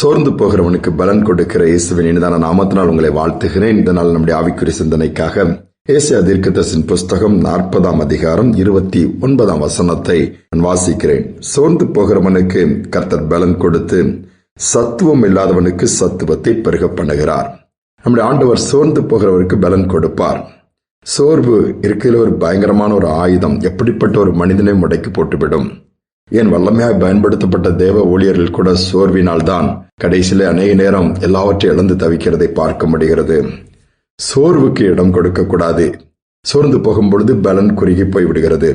சோர்ந்து போகிறவனுக்கு பலன் கொடுக்கிற இயேசுவின் இனிதான நாமத்தினால் உங்களை வாழ்த்துகிறேன். இந்த நாள் நம்முடைய ஆவிக்குறி சிந்தனைக்காக ஏசியா தீர்க்கதரிசின் புஸ்தகம் நாற்பதாம் அதிகாரம் இருபத்தி ஒன்பதாம் வசனத்தை நான் வாசிக்கிறேன். சோர்ந்து போகிறவனுக்கு கர்த்தர் பலன் கொடுத்து சத்துவம் இல்லாதவனுக்கு சத்துவத்தை பெருக பண்ணுகிறார். நம்முடைய ஆண்டவர் சோர்ந்து போகிறவருக்கு பலன் கொடுப்பார். சோர்வு இருக்கையில் ஒரு பயங்கரமான ஒரு ஆயுதம் எப்படிப்பட்ட ஒரு மனிதனை முடக்கி போட்டுவிடும். ஏன் வல்லமையாய் பயன்படுத்தப்பட்ட தேவ ஊழியர்கள் கூட சோர்வினால் தான் கடைசியிலே அநேக நேரம் எல்லாவற்றையும் இழந்து தவிக்கிறதை பார்க்க முடிகிறது. சோர்வுக்கு இடம் கொடுக்கக்கூடாது சோர்ந்து போகும்பொழுது பலன் குறுகி போய் விடுகிறது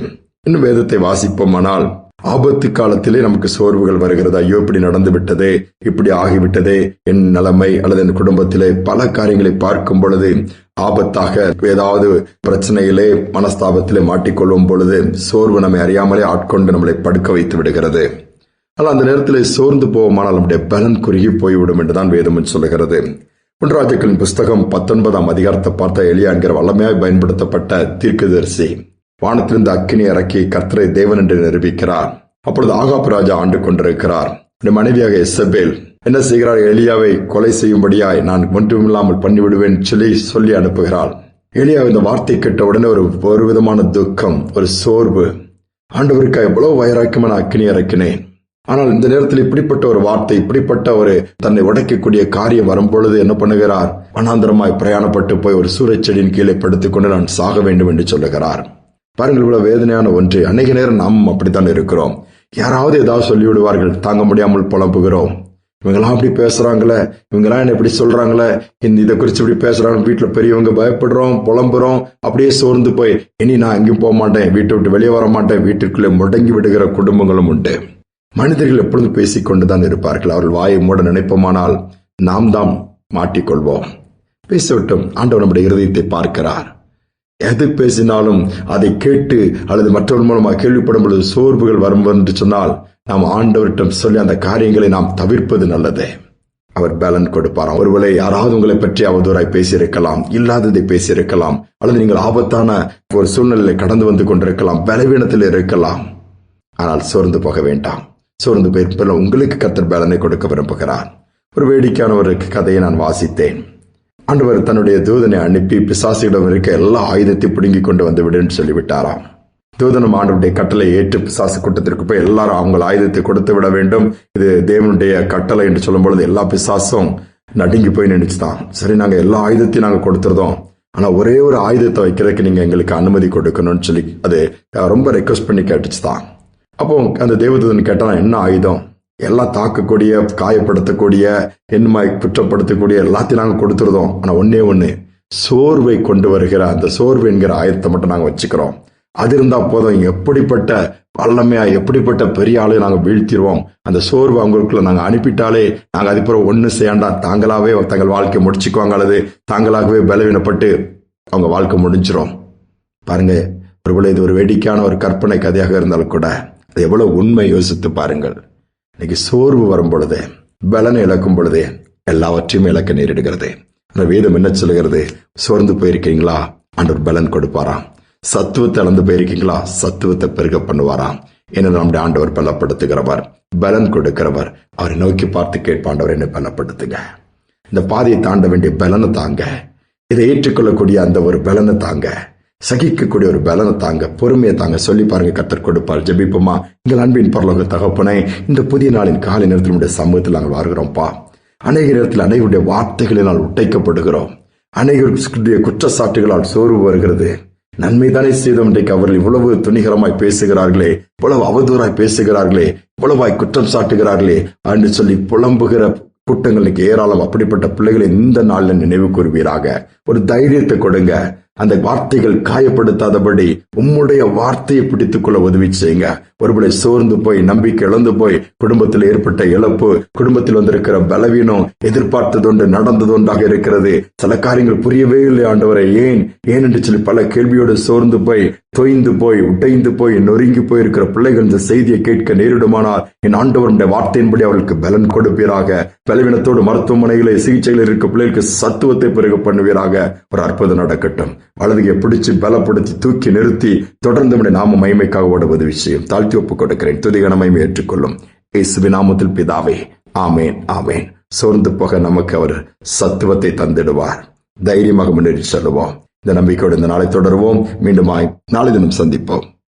இன்னும் வேதத்தை வாசிப்போமானால் ஆபத்து காலத்திலே நமக்கு சோர்வுகள் வருகிறது. ஐயோ இப்படி நடந்து விட்டதே இப்படி ஆகிவிட்டதே. என் நிலைமை அல்லது என் குடும்பத்திலே பல காரியங்களை பார்க்கும் பொழுது ஆபத்தாக ஏதாவது பிரச்சனையிலே மனஸ்தாபத்திலே மாட்டிக்கொள்ளும் பொழுது சோர்வு நம்மை அறியாமலே ஆட்கொண்டு நம்மளை படுக்க வைத்து விடுகிறது. ஆனால் அந்த நேரத்தில் சோர்ந்து போவோமானால் நம்முடைய பலன் குறுகி போய்விடும் என்றுதான் வேதம் சொல்லுகிறது. ஒன்றாஜக்களின் புஸ்தகம் பத்தொன்பதாம் அதிகாரத்தை பார்த்த எளியா என்கிற வல்லமையாய் பயன்படுத்தப்பட்ட தீர்க்கதரிசி வானத்திலிருந்து அக்கினி இறக்கி கர்த்தரை தேவன் என்று நிரூபிக்கிறார். அப்பொழுது ஆகாப் ராஜா ஆண்டு கொண்டிருக்கிறார். மனைவியாக எசபேல் என்ன செய்கிறார் எலியாவை கொலை செய்யும்படியாய் நான் ஒன்றுமில்லாமல் பண்ணிவிடுவேன் சொல்லி சொல்லி அனுப்புகிறாள். எலியா இந்த வார்த்தை கேட்ட உடனே ஒரு ஒரு விதமான துக்கம் ஒரு சோர்வு. ஆண்டவருக்கு எவ்வளவு வைராக்கியமான அக்கினி இறக்கினேன். ஆனால் இந்த நேரத்தில் இப்படிப்பட்ட ஒரு வார்த்தை இப்படிப்பட்ட ஒரு தன்னை உடைக்கக்கூடிய காரியம் வரும்பொழுது என்ன பண்ணுகிறார்? வனாந்தரமாய் பிரயாணப்பட்டு போய் ஒரு சூறைச்செடியின் கீழே படுத்துக்கொண்டு நான் சாக வேண்டும் என்று சொல்லுகிறார். பாருங்கள் இவ்வளவு வேதனையான ஒன்று. அநேக நேரம் நாம் அப்படித்தான் இருக்கிறோம். யாராவது ஏதாவது சொல்லிவிடுவார்கள். தாங்க முடியாமல் புலம்புகிறோம். இவங்கெல்லாம் அப்படி பேசுறாங்களே? இவங்கெல்லாம் என்ன இப்படி சொல்றாங்களே? இந்த இதை குறித்து இப்படி பேசுறாங்க வீட்டுல பெரியவங்க பயப்படுறோம் புலம்புறோம் அப்படியே சோர்ந்து போய் இனி நான் எங்கேயும் போக மாட்டேன் வீட்டை விட்டு வெளியே வர மாட்டேன் வீட்டுக்குள்ளே முடங்கி விடுகிற குடும்பங்களும் உண்டு. மனிதர்கள் எப்பொழுதும் பேசிக்கொண்டுதான் இருப்பார்கள். அவர்கள் வாயை மூட நினைப்போமானால் நாம் தான் மாட்டிக்கொள்வோம். பேசவிட்டும் ஆண்டவர் நம்முடைய இருதயத்தை பார்க்கிறார். எது பேசினாலும் அதை கேட்டு அல்லது மற்றவர் மூலமாக கேள்விப்படும் பொழுது சோர்வுகள் வரும் என்று சொன்னால் நாம் ஆண்டவரிடம் சொல்லி அந்த காரியங்களை நாம் தவிர்ப்பது நல்லது. அவர் பேலன் கொடுப்பாராம். ஒருவேளை யாராவது உங்களை பற்றி அவதூறாய் பேசியிருக்கலாம் இல்லாததை பேசியிருக்கலாம் அல்லது நீங்கள் ஆபத்தான ஒரு சூழ்நிலையை கடந்து வந்து கொண்டிருக்கலாம் பலவீனத்தில் இருக்கலாம். ஆனால் சோர்ந்து போக வேண்டாம். சோர்ந்து போய் உங்களுக்கு கத்தர் பேலனை கொடுக்க விரும்புகிறார். ஒரு வேடிக்கையான ஒரு கதையை நான் வாசித்தேன். ஆண்டவர் தன்னுடைய தூதனை அனுப்பி பிசாசியிடம் இருக்க எல்லா ஆயுதத்தையும் பிடுங்கி கொண்டு வந்து விடுன்னு சொல்லிவிட்டாராம். தூதனம் ஆண்டவருடைய கட்டளை ஏற்று பிசாசு கூட்டத்திற்கு போய் எல்லாரும் அவங்க ஆயுதத்தை கொடுத்து விட வேண்டும். இது தேவனுடைய கட்டளை என்று சொல்லும் பொழுது எல்லா பிசாசும் நடுங்கி போய் நினைச்சுதான் சரி நாங்க எல்லா ஆயுதத்தையும் நாங்க கொடுத்துருதோம். ஆனா ஒரே ஒரு ஆயுதத்தை வைக்கிறதுக்கு நீங்க எங்களுக்கு அனுமதி கொடுக்கணும்னு சொல்லி அது ரொம்ப ரெக்வஸ்ட் பண்ணி கேட்டுச்சு தான் அப்போ அந்த தேவதூதன் கேட்டா என்ன ஆயுதம்? எல்லாம் தாக்கக்கூடிய காயப்படுத்தக்கூடிய என்மாய் குற்றப்படுத்தக்கூடிய எல்லாத்தையும் நாங்கள் கொடுத்துருதோம். ஆனால் ஒன்றே ஒன்று சோர்வை கொண்டு வருகிற அந்த சோர்வு என்கிற ஆயத்தை மட்டும் நாங்கள் வச்சுக்கிறோம். அது இருந்தால் போதும் எப்படிப்பட்ட வல்லமையா எப்படிப்பட்ட பெரிய ஆளையும் நாங்கள் வீழ்த்திடுவோம் அந்த சோர்வு அவங்களுக்குள்ள நாங்கள் அனுப்பிட்டாலே நாங்கள் அதுக்கப்புறம் ஒன்று செய்யாண்டா தாங்களாகவே தங்கள் வாழ்க்கை முடிச்சுக்குவாங்க அல்லது தாங்களாகவே பலவீனப்பட்டு அவங்க வாழ்க்கை முடிஞ்சிடும் பாருங்க ஒருவேளை இது ஒரு வேடிக்கையான ஒரு கற்பனை கதையாக இருந்தாலும் கூட அது எவ்வளோ உண்மை யோசித்து பாருங்கள். இன்னைக்கு சோர்வு வரும் பொழுது பலனை இழக்கும் பொழுது எல்லாவற்றையும் இழக்க நேரிடுகிறது. அந்த வேதம் என்ன சொல்லுகிறது? சோர்ந்து போயிருக்கீங்களா? ஆண்டவர் பலன் கொடுப்பாராம். சத்துவத்தை இழந்து போயிருக்கீங்களா? சத்துவத்தை பெருக பண்ணுவாராம். என்ன நம்முடைய ஆண்டவர் பலப்படுத்துகிறவர் பலன் கொடுக்கிறவர். அவரை நோக்கி பார்த்து கேட்பாண்டவர் என்னை பலப்படுத்துங்க. இந்த பாதையை தாண்ட வேண்டிய பலனை தாங்க. இதை ஏற்றுக்கொள்ளக்கூடிய அந்த ஒரு பலனை தாங்க. சகிக்கக்கூடிய ஒரு பலனை தாங்க பொறுமையை தாங்க. சொல்லி பாருங்க கத்தர் கொடுப்பார். ஜபிப்போமா? எங்கள் அன்பின் பரலோக தகப்பனே இந்த புதிய நாளின் காலை நேரத்தில் நம்முடைய சமூகத்தில் நாங்கள் வருகிறோம்ப்பா அநேக நேரத்தில் அனைவருடைய வார்த்தைகளினால் உட்டைக்கப்படுகிறோம் அநேகருடைய குற்றச்சாட்டுகளால் சோர்வு வருகிறது. நன்மைதானே செய்தோம் இன்றைக்கு அவர்கள் இவ்வளவு துணிகரமாய் பேசுகிறார்களே இவ்வளவு அவதூறாய் பேசுகிறார்களே இவ்வளவாய் குற்றம் சாட்டுகிறார்களே என்று சொல்லி புலம்புகிற கூட்டங்களுக்கு ஏராளம். அப்படிப்பட்ட பிள்ளைகளை இந்த நாளில் நினைவு கூறுவீராக. ஒரு தைரியத்தை கொடுங்க. அந்த வார்த்தைகள் காயப்படுத்தாதபடி உம்முடைய வார்த்தையை பிடித்துக் கொள்ள உதவி செய்யுங்க. ஒருபடி சோர்ந்து போய் நம்பிக்கை இழந்து போய் குடும்பத்தில் ஏற்பட்ட இழப்பு குடும்பத்தில் வந்திருக்கிற பலவீனம் எதிர்பார்த்ததொன்று நடந்ததொன்றாக இருக்கிறது. சில காரியங்கள் புரியவே இல்லை ஆண்டவரை. ஏன்? ஏன் என்று சொல்லி பல கேள்வியோடு சோர்ந்து போய் தொய்ந்து போய் உடைந்து போய் நொறுங்கி போயிருக்கிற பிள்ளைகள் இந்த செய்தியை கேட்க நேரிடுமானால் என் ஆண்டவருடைய வார்த்தையின்படி அவர்களுக்கு பலன் கொடுப்பீராக. பலவீனத்தோடு மருத்துவமனைகளை சிகிச்சையில் இருக்க பிள்ளைகளுக்கு சத்துவத்தை பெருக பண்ணுவீராக. ஒரு அற்புதம் நடக்கட்டும். வலதுகை பிடிச்சு பலப்படுத்தி தூக்கி நிறுத்தி தொடர்ந்து நாம மகிமைக்காக ஓடுவது விஷயம் தாழ்த்தி ஒப்புக் கொடுக்கிறேன். துதிகன ஏற்றுக்கொள்ளும். இயேசுவி நாமத்தில் பிதாவே ஆமேன் ஆமேன். சோர்ந்து போக நமக்கு அவர் சத்துவத்தை தந்திடுவார். தைரியமாக முன்னேறி செல்லுவோம். இந்த நம்பிக்கையோடு இந்த நாளை தொடருவோம். மீண்டுமாய் நாளை தினம் சந்திப்போம்.